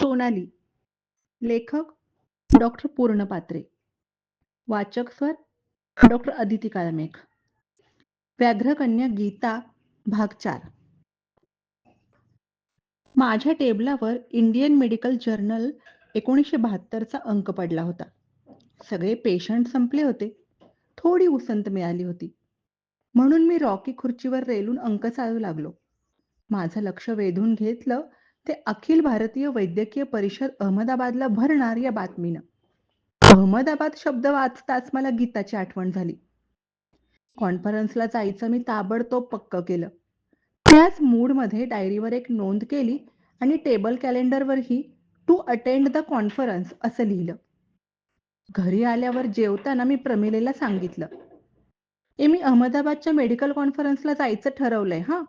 सोनाली. लेखक डॉक्टर पूर्ण पात्रे वाचक स्वर डॉक्टर अदिती काळमेघ. व्याघ्रकन्या गीता भाग चार. माझ्या टेबलावर इंडियन मेडिकल जर्नल एकोणीसशे बहात्तरचा अंक पडला होता. सगळे पेशंट संपले होते. थोडी उसंत मिळाली होती. म्हणून मी रॉकी खुर्चीवर रेलून अंक चालू लागलो. माझं लक्ष वेधून घेतलं ते अखिल भारतीय वैद्यकीय परिषद अहमदाबादला भरणार या बातमीनं. अहमदाबाद शब्द वाचताच मला गीताची आठवण झाली. कॉन्फरन्सला जायचं मी ताबडतोब पक्क केलं. त्याच मूडमध्ये डायरीवर एक नोंद केली आणि टेबल कॅलेंडरवरही टू अटेंड द कॉन्फरन्स असं लिहिलं. घरी आल्यावर जेवताना मी प्रमिलेला सांगितलं. ए मी अहमदाबादच्या मेडिकल कॉन्फरन्सला जायचं ठरवलंय हा?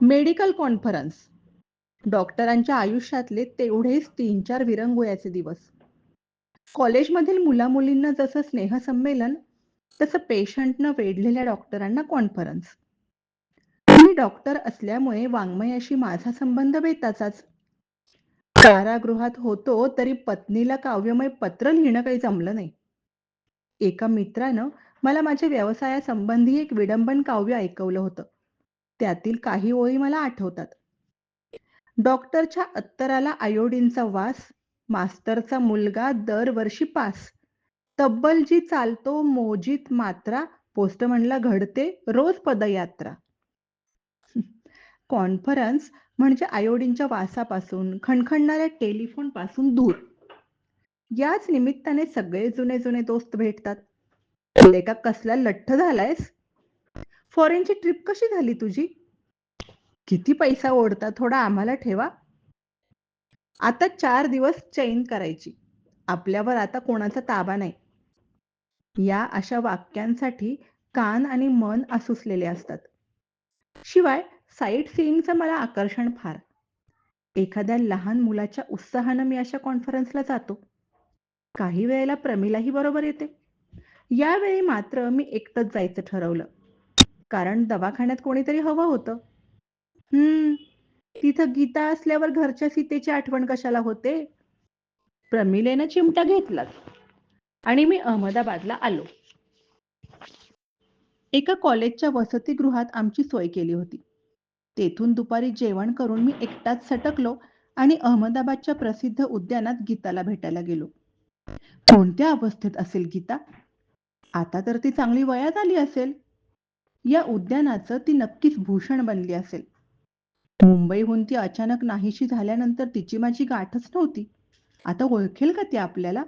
Medical conference. डॉक्टरांच्या आयुष्यातले तेवढेच तीन चार विरंगुळ्याचे दिवस. कॉलेजमधील मुलामुलींना जसं स्नेहसंमेलन तसं पेशंटनं वेढलेल्या डॉक्टरांना कॉन्फरन्स. मी डॉक्टर असल्यामुळे वाङ्मयाशी माझा संबंध बेताचाच. कारागृहात होतो तरी पत्नीला काव्यमय पत्र लिहिणं काही जमलं नाही. एका मित्रानं मला माझ्या व्यवसायासंबंधी एक विडंबन काव्य ऐकवलं होतं. त्यातील काही ओळी मला आठवतात. डॉक्टरच्या अत्तराला आयोडीनचा वास मास्तरचा मुलगा दरवर्षी पास. तब्बल जी चालतो मोजीत मात्रा पोस्टमनला घडते रोज पदयात्रा. कॉन्फरन्स म्हणजे आयोडीनच्या वासापासून खणखणणाऱ्या टेलिफोनपासून दूर. याच निमित्ताने सगळे जुने जुने दोस्त भेटतात. लेका कसला लठ्ठ झालायस? फॉरेनची ट्रिप कशी झाली तुझी? किती पैसा ओढता थोडा आम्हाला ठेवा. आता चार दिवस चैन करायची. आपल्यावर आता कोणाचा ताबा नाही. या अशा वाक्यांसाठी कान आणि मन आसुसलेले असतात. शिवाय साईट सीईंगचं मला आकर्षण फार. एखाद्या लहान मुलाच्या उत्साहानं मी अशा कॉन्फरन्सला जातो. काही वेळेला प्रमिलाही बरोबर येते. यावेळी मात्र मी एकटंच जायचं ठरवलं. कारण दवाखान्यात कोणीतरी हवं होतं. हम्म. तिथं गीता असल्यावर घरच्या सीतेची आठवण कशाला होते? प्रमिलेनं चिमटा घेतलाच आणि मी अहमदाबादला आलो. एका कॉलेजच्या वसतिगृहात आमची सोय केली होती. तेथून दुपारी जेवण करून मी एकटाच सटकलो आणि अहमदाबादच्या प्रसिद्ध उद्यानात गीताला भेटायला गेलो. कोणत्या अवस्थेत असेल गीता? आता तर ती चांगली वयात आली असेल. या उद्यानाचं ती नक्कीच भूषण बनली असेल. मुंबईहून ती अचानक नाहीशी झाल्यानंतर तिची माझी गाठच नव्हती. आता ओळखेल का ती आपल्याला?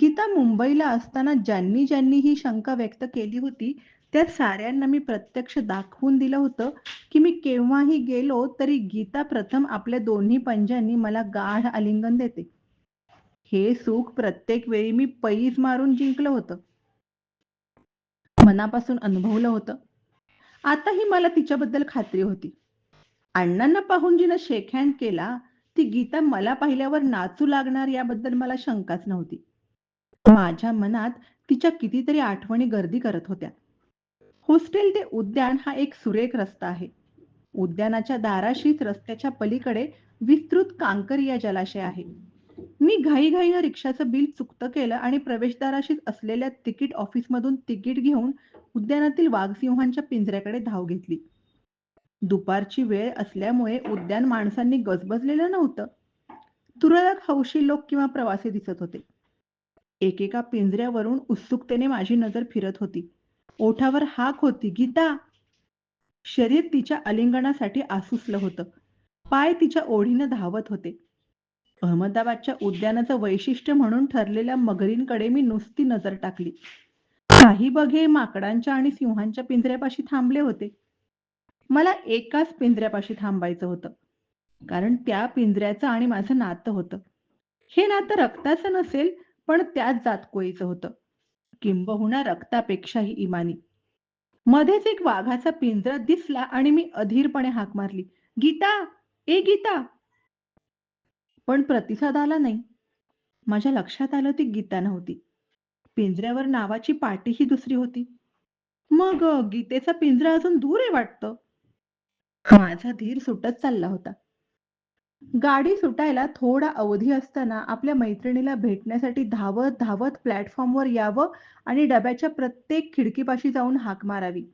गीता मुंबईला असताना ज्यांनी ज्यांनी ही शंका व्यक्त केली होती त्या साऱ्यांना मी प्रत्यक्ष दाखवून दिलं होतं की मी केव्हाही गेलो तरी गीता प्रथम आपल्या दोन्ही पंजांनी मला गाढ आलिंगन देते. हे सुख प्रत्येक वेळी मी पैज मारून जिंकलं होतं. मनापासून अनुभवलं होतं. आताही मला तिच्याबद्दल खात्री होती. अण्णांना पाहून जिनं शेक हँड केला ती गीता मला पाहिल्यावर नाचू लागणार याबद्दल मला शंकाच नव्हती. माझ्या मनात तिच्या कितीतरी आठवणी गर्दी करत होत्या. हॉस्टेल ते उद्यान हा एक सुरेख रस्ता आहे. उद्यानाच्या दाराशीच रस्त्याच्या पलीकडे विस्तृत कांकरिया जलाशय आहे. मी घाईघाईनं रिक्षाचं बिल चुकतं केलं आणि प्रवेशदाराशीच असलेल्या तिकीट ऑफिसमधून तिकीट घेऊन उद्यानातील वाघसिंहांच्या पिंजऱ्याकडे धाव घेतली. दुपारची वेळ असल्यामुळे उद्यान माणसांनी गजबजलेलं नव्हतं. तुरळक हौशी लोक किंवा प्रवासी दिसत होते. एकेका पिंजऱ्यावरून उत्सुकतेने माझी नजर फिरत होती. ओठावर हाक होती गीता! शरीर तिच्या अलिंगणासाठी आसुसलं होतं. पाय तिच्या ओढीनं धावत होते. अहमदाबादच्या उद्यानाचं वैशिष्ट्य म्हणून ठरलेल्या मगरींकडे मी नुसती नजर टाकली. काही बघे माकडांच्या आणि सिंहांच्या पिंजऱ्यापाशी थांबले होते. मला एकाच पिंजऱ्यापाशी थांबायचं होतं. कारण त्या पिंजऱ्याचं आणि माझं नातं होतं. हे नातं रक्ताचं नसेल पण त्याच जातकोळीचं होतं. किंबहुना रक्तापेक्षाही इमानी. मध्येच एक वाघाचा पिंजरा दिसला आणि मी अधीरपणे हाक मारली. गीता! ए गीता! पण प्रतिसाद आला नाही. माझ्या लक्षात आलं ती गीता नव्हती. पिंजऱ्यावर नावाची पाटी ही दुसरी होती. मग गीतेचा पिंजरा अजून दूर आहे वाटतं? माझा धीर सुटत चालला होता. गाडी सुटायला थोडा अवधी असताना आपल्या मैत्रिणीला भेटण्यासाठी धावत-धावत प्लॅटफॉर्मवर यावं आणि डब्याच्या प्रत्येक खिडकीपाशी जाऊन हाक मारावी,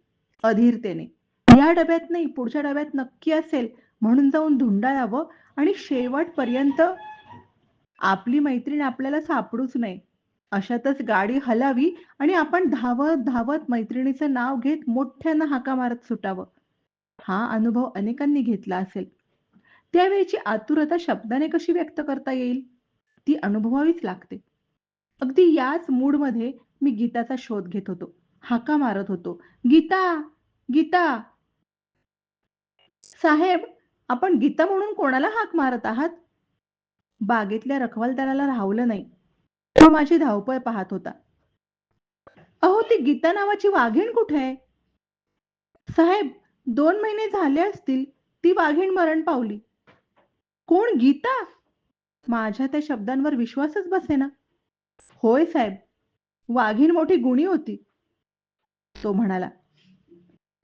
अधीरतेने. या डब्यात नाही, पुढच्या डब्यात नक्की असेल. म्हणून जाऊन धुंडाळावं आणि शेवटपर्यंत आपली मैत्रीण आपल्याला सापडूच नये. अशातच गाडी हलावी आणि आपण धावत-धावत मैत्रिणीचं नाव घेत मोठ्यानं हाका मारत सुटावं. हा अनुभव अनेकांनी घेतला असेल. त्यावेळची आतुरता शब्दाने कशी व्यक्त करता येईल? ती अनुभवावीच लागते. अगदी याच मूडमध्ये मी गीताचा शोध घेत होतो. हाका मारत होतो. "गीता! गीता!" "साहेब, आपण गीता म्हणून कोणाला हाक मारत आहात?" बागेतल्या रखवालदाराला राहवलं नाही. तो माझी धावपळ पाहत होता. "अहो, ती गीता नावाची वाघीण कुठे आहे?" "साहेब, दोन महिने झाले असतील ती वाघीण मरण पावली." "कोण गीता?" माझ्या त्या शब्दांवर विश्वासच बसेना. "होय साहेब, वाघीण मोठी गुणी होती." तो म्हणाला.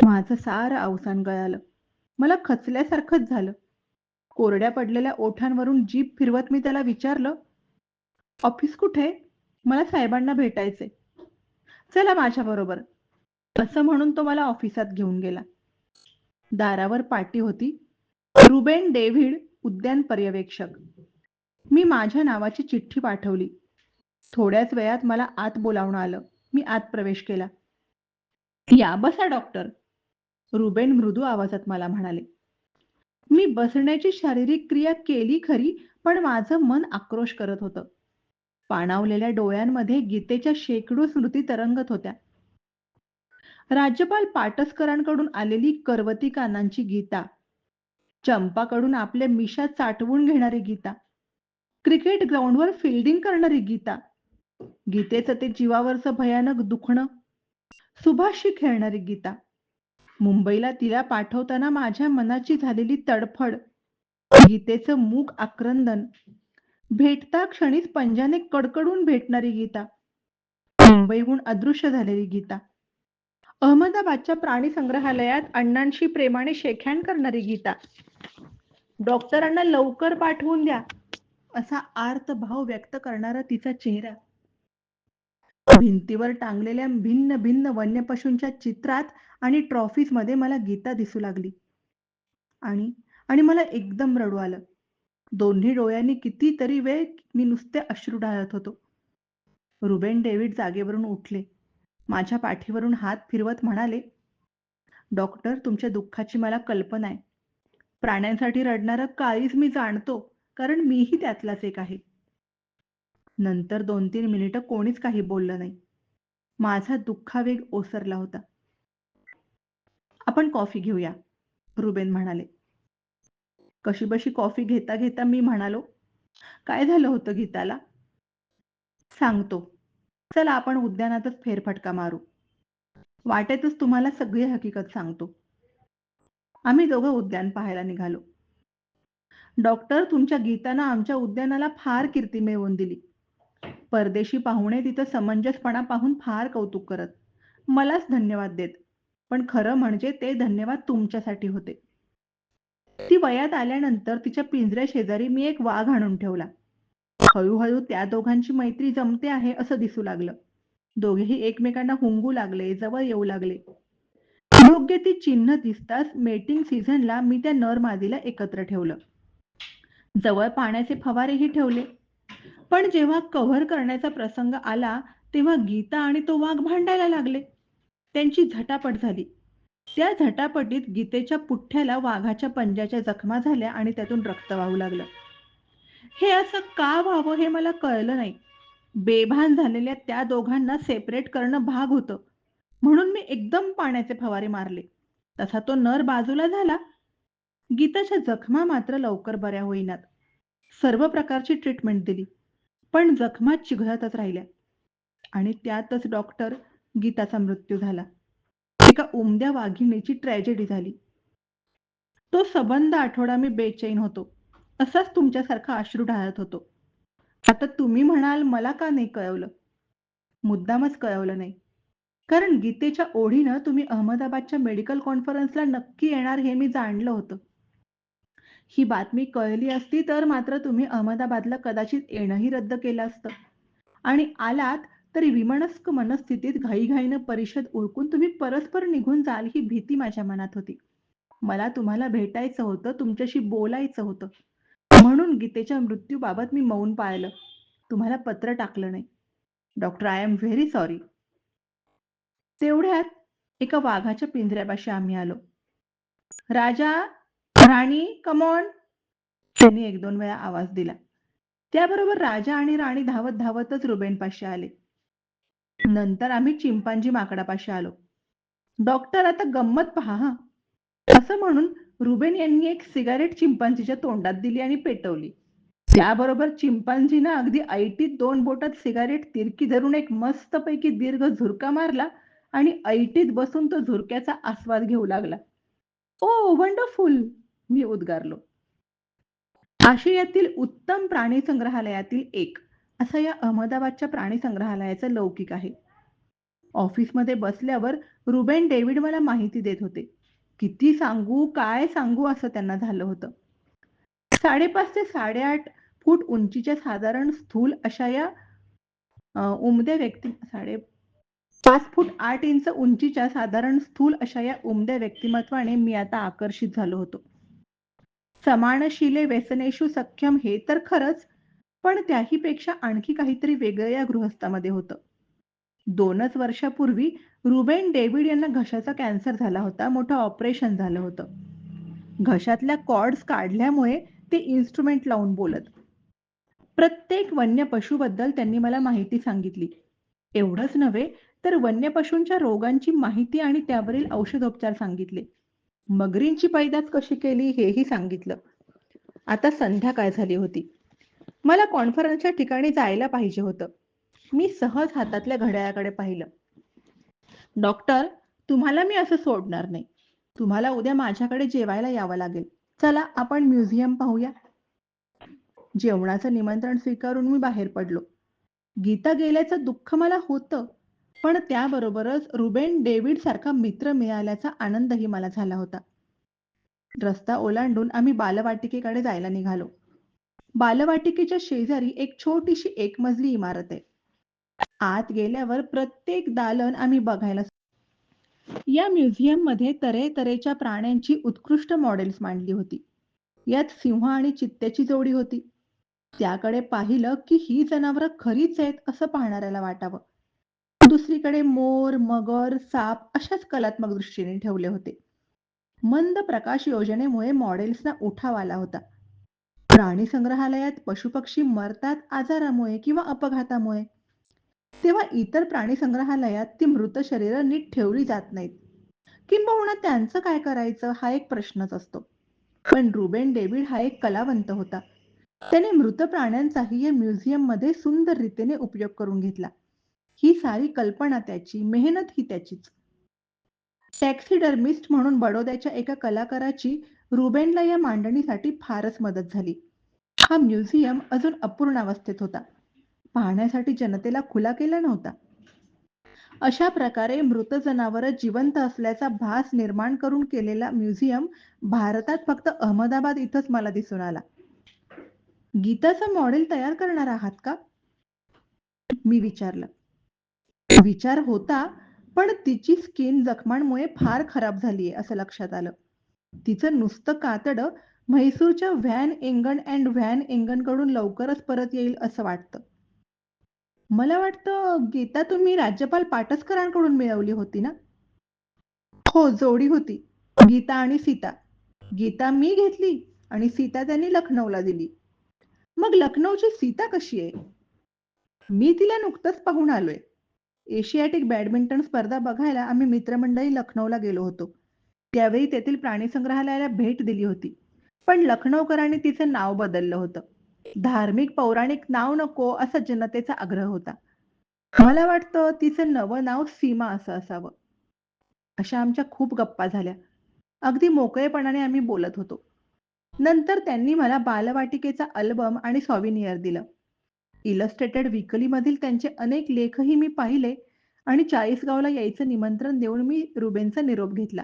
माझं सारं अवसान गळालं. मला खचल्यासारखंच झालं. कोरड्या पडलेल्या ओठांवरून जीप फिरवत मी त्याला विचारलं, "ऑफिस कुठे? मला साहेबांना भेटायचे "चला माझ्या बरोबर असं म्हणून तो मला ऑफिसात घेऊन गेला. दारावर पाटी होती, रुबेन डेव्हिड उद्यान पर्यवेक्षक. मी माझ्या नावाची चिठ्ठी पाठवली. थोड्याच वेळात मला आत बोलावणं आलं. मी आत प्रवेश केला. "या, बसा डॉक्टर." रुबेन मृदू आवाजात मला म्हणाले. मी बसण्याची शारीरिक क्रिया केली खरी, पण माझं मन आक्रोश करत होतं. पाणावलेल्या डोळ्यांमध्ये गीतेच्या शेकडो स्मृती तरंगत होत्या. राज्यपाल पाटसकरांकडून आलेली करवती कानांची गीता, चंपाकडून आपल्या मिशा चाटवून घेणारी गीता, क्रिकेट ग्राउंडवर फिल्डिंग करणारी गीता, गीतेचं ते जीवावरचं भयानक दुखणं, सुभाषशी खेळणारी गीता, मुंबईला तिला पाठवताना माझ्या मनाची झालेली तडफड, गीतेचं मूक आक्रंदन, भेटता क्षणीच पंजाने कडकडून भेटणारी गीता, मुंबईहून अदृश्य झालेली गीता, अहमदाबादच्या प्राणी संग्रहालयात अण्णांशी प्रेमाने शेख्याण करणारी गीता, डॉक्टरांना लवकर पाठवून द्या असा आर्त भाव व्यक्त करणारा तिचा चेहरा, भिंतीवर टांगलेल्या भिन्न भिन्न वन्यपशूंच्या चित्रात आणि ट्रॉफीजमध्ये मला गीता दिसू लागली. आणि आणि मला एकदम रडू आलं. दोन्ही डोळ्यांनी कितीतरी वेळ मी नुसते अश्रू ढाळत होतो. रुबेन डेव्हिड जागेवरून उठले. माझ्या पाठीवरून हात फिरवत म्हणाले, "डॉक्टर, तुमच्या दुःखाची मला कल्पना आहे. प्राण्यांसाठी रडणारं काळीच मी जाणतो, कारण मीही त्यातलाच एक आहे." नंतर दोन तीन मिनिटं कोणीच काही बोललं नाही. माझा दुःखावेग ओसरला होता. "आपण कॉफी घेऊया," रुबेन म्हणाले. कशीबशी कॉफी घेता घेता मी म्हणालो, "काय झालं होतं गीताला?" "सांगतो. चला आपण उद्यानातच फेरफटका मारू. वाटेतच तुम्हाला सगळी हकीकत सांगतो." आम्ही दोघं उद्यान पाहायला निघालो. "डॉक्टर, तुमच्या गीतानं आमच्या उद्यानाला फार कीर्ती मिळवून दिली." परदेशी पाहुणे तिचं समंजसपणा पाहून फार कौतुक करत. मलाच धन्यवाद देत. पण खरं म्हणजे ते धन्यवाद तुमच्यासाठी होते. ती वयात आल्यानंतर तिच्या पिंजऱ्या शेजारी मी एक वाघ आणून ठेवला. हळूहळू त्या दोघांची मैत्री जमते आहे असं दिसू लागलं. दोघेही एकमेकांना हुंगू लागले, जवळ येऊ लागले. योग्य ती चिन्ह दिसताच मेटिंग सीझनला मी त्या नर मादीला एकत्र ठेवलं. जवळ पाण्याचे फवारेही ठेवले. पण जेव्हा कव्हर करण्याचा प्रसंग आला तेव्हा गीता आणि तो वाघ भांडायला लागले. त्यांची झटापट झाली. त्या झटापटीत गीतेच्या पुठ्ठ्याला वाघाच्या पंजाच्या जखमा झाल्या आणि त्यातून रक्त वाहू लागलं. हे असं का व्हावं हे मला कळलं नाही. बेभान झालेल्या त्या दोघांना सेपरेट करणं भाग होतं. म्हणून मी एकदम पाण्याचे फवारे मारले. तसा तो नर बाजूला झाला. गीताच्या जखमा मात्र लवकर बऱ्या होईनात. सर्व प्रकारची ट्रीटमेंट दिली. पण जखमा चिघळतच राहिल्या. आणि त्यातच डॉक्टर गीताचा मृत्यू झाला. एका उमद्या वाघिणीची ट्रॅजेडी झाली. तो सबंध आठवडा मी बेचैन होतो. असाच तुमच्यासारखा अश्रू ढाळत होतो. आता तुम्ही म्हणाल मला का नाही कळवलं? मुद्दामच कळवलं नाही. कारण गीतेच्या ओढीनं तुम्ही अहमदाबादच्या मेडिकल कॉन्फरन्सला नक्की येणार हे मी जाणलं होतं. ही बातमी कळली असती तर मात्र तुम्ही अहमदाबादला कदाचित येणंही रद्द केलं असतं. आणि आलात तरी विमनस्क मनस्थितीत घाईघाईनं परिषद ओळखून तुम्ही परस्पर निघून जाल ही भीती माझ्या मनात होती. मला तुम्हाला भेटायचं होतं तुमच्याशी बोलायचं होतं. म्हणून गीतेच्या मृत्यूबाबत मी मौन पाळलं. तुम्हाला पत्र टाकलं नाही. Doctor I am very sorry. तेवढ्यात एका वाघाच्या पिंजऱ्यापाशी आम्ही आलो. राजा राणी कमॉन त्यांनी एक दोन वेळा आवाज दिला. त्याबरोबर राजा आणि राणी धावत धावतच रुबेन पाशी आले. नंतर आम्ही चिंपांजी माकडापाशी आलो. डॉक्टर आता गंमत पहा हा. असं म्हणून रुबेन यांनी एक सिगारेट चिंपांजीच्या तोंडात दिली आणि पेटवली. त्याबरोबर चिंपांजीनं अगदी ऐटीत दोन बोटात सिगारेट तिरकी धरून एक मस्तपैकी दीर्घ झुरका मारला आणि ऐटीत बसून तो झुरक्याचा आस्वाद घेऊ लागला. Oh, ओ वंडरफुल मी उद्गारलो. आशियातील उत्तम प्राणी संग्रहालयातील एक असं या अहमदाबादच्या प्राणी संग्रहालयाचं लौकिक आहे. ऑफिसमध्ये बसल्यावर रुबेन डेव्हिड मला माहिती देत होते. किती सांगू काय सांगू असं त्यांना झालं होतं. साडेपाच ते साडेआठ फूट उंचीच्या साधारण स्थूल अशा या उमद्या व्यक्ती साडे पाच फूट आठ इंच उंचीच्या साधारण स्थूल अशा या उमद्या व्यक्तिमत्वाने मी आता आकर्षित झालो होतो. समानशिले व्यसनेशू सक्षम हे तर खरंच पण त्याहीपेक्षा आणखी काहीतरी वेगळं या गृहस्थामध्ये होतं. दोनच वर्षापूर्वी रुबेन डेव्हिड यांना घशाचा कॅन्सर झाला होता मोठं ऑपरेशन झालं होतं. घशातल्या कॉर्ड्स काढल्यामुळे ते इन्स्ट्रुमेंट लावून बोलत. प्रत्येक वन्य पशुबद्दल त्यांनी मला माहिती सांगितली. एवढंच नव्हे तर वन्य पशूंच्या रोगांची माहिती आणि त्यावरील औषधोपचार सांगितले. मगरींची पैदास कशी केली हेही सांगितलं. आता संध्याकाळ झाली होती? मला कॉन्फरन्सच्या ठिकाणी जायला पाहिजे होतं. मी सहज हातातल्या घड्याळाकडे पाहिलं. डॉक्टर तुम्हाला मी असं सोडणार नाही. तुम्हाला उद्या माझ्याकडे जेवायला यावं लागेल. चला आपण म्युझियम पाहूया. जेवणाचं निमंत्रण स्वीकारून मी बाहेर पडलो. गीता गेल्याचं दुःख मला होतं. पण त्याबरोबरच रुबेन डेव्हिड सारखा मित्र मिळाल्याचा आनंदही मला झाला होता. रस्ता ओलांडून आम्ही बालवाटिकेकडे जायला निघालो. बालवाटिकेच्या शेजारी एक छोटीशी एकमजली इमारत आहे. आत गेल्यावर प्रत्येक दालन आम्ही बघायला या म्युझियममध्ये तऱ्हेतऱ्हेच्या प्राण्यांची उत्कृष्ट मॉडेल्स मांडली होती. यात सिंह आणि चित्त्याची जोडी होती. त्याकडे पाहिलं की ही जनावरं खरीच आहेत असं पाहणाऱ्याला वाटावं. दुसरीकडे मोर मगर साप अशाच कलात्मक दृष्टीने ठेवले होते. मंद प्रकाश योजनेमुळे मॉडेल्सना उठाव आला होता. प्राणी संग्रहालयात पशुपक्षी मरतात आजारामुळे किंवा अपघातामुळे. तेव्हा इतर प्राणी संग्रहालयात ती मृत शरीर नीट ठेवली जात नाहीत. किंबहुना त्यांचं काय करायचं हा एक प्रश्नच असतो. पण रुबेन डेव्हिड हा एक कलावंत होता. त्याने मृत प्राण्यांचाही या म्युझियममध्ये सुंदर रीतीने उपयोग करून घेतला. ही सारी कल्पना त्याची मेहनत ही त्याचीच. टॅक्सिडर्मिस्ट म्हणून बडोद्याच्या एका कलाकाराची रुबेनला या मांडणीसाठी फारच मदत झाली. हा म्युझियम अजून अपूर्ण अवस्थेत होता. पाहण्यासाठी जनतेला खुला केला नव्हता. अशा प्रकारे मृत जनावर जिवंत असल्याचा भास निर्माण करून केलेला म्युझियम भारतात फक्त अहमदाबाद इथंच मला दिसून आला. गीताचं मॉडेल तयार करणार आहात का? मी विचारलं. विचार होता पण तिची स्किन जखमांमुळे फार खराब झालीये असं लक्षात आलं. तिचं नुसतं कातड म्हैसूरच्या व्हॅन एंगण अँड व्हॅन एंगणकडून लवकरच परत येईल असं वाटतं. मला वाटतं गीता तुम्ही राज्यपाल पाटसकरांकडून मिळवली होती ना? हो जोडी होती. गीता आणि सीता. गीता मी घेतली आणि सीता त्यांनी लखनौला दिली. मग लखनौची सीता कशी आहे? मी तिला नुकतंच पाहून आलोय. एशियाटिक बॅडमिंटन स्पर्धा बघायला आम्ही मित्रमंडळी लखनौला गेलो होतो. त्यावेळी तेथील प्राणी संग्रहालयाला भेट दिली होती. पण लखनौकरांनी तिचं नाव बदललं होतं. धार्मिक पौराणिक नाव नको असा जनतेचा आग्रह होता. मला वाटतं तिचं नवं नाव सीमा असं असावं. अशा आमच्या खूप गप्पा झाल्या. अगदी मोकळेपणाने आम्ही बोलत होतो. नंतर त्यांनी मला बालवाटिकेचा अल्बम आणि सॉविनियर दिलं. इलस्ट्रेटेड विकली मधील त्यांचे अनेक लेखही मी पाहिले आणि चाळीसगावला यायचं निमंत्रण देऊन मी रुबेनचा निरोप घेतला.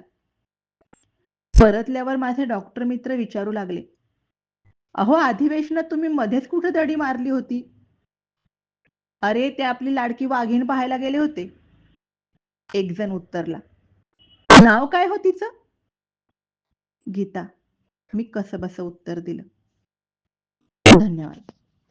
परतल्यावर माझे डॉक्टर मित्र विचारू लागले अहो अधिवेशनात तुम्ही मध्येच कुठे दडी मारली होती? अरे ते आपली लाडकी वाघीण पाहायला गेले होते. एक जण उत्तरला नाव काय हो तिचं? गीता. मी कसं बस उत्तर दिलं. धन्यवाद.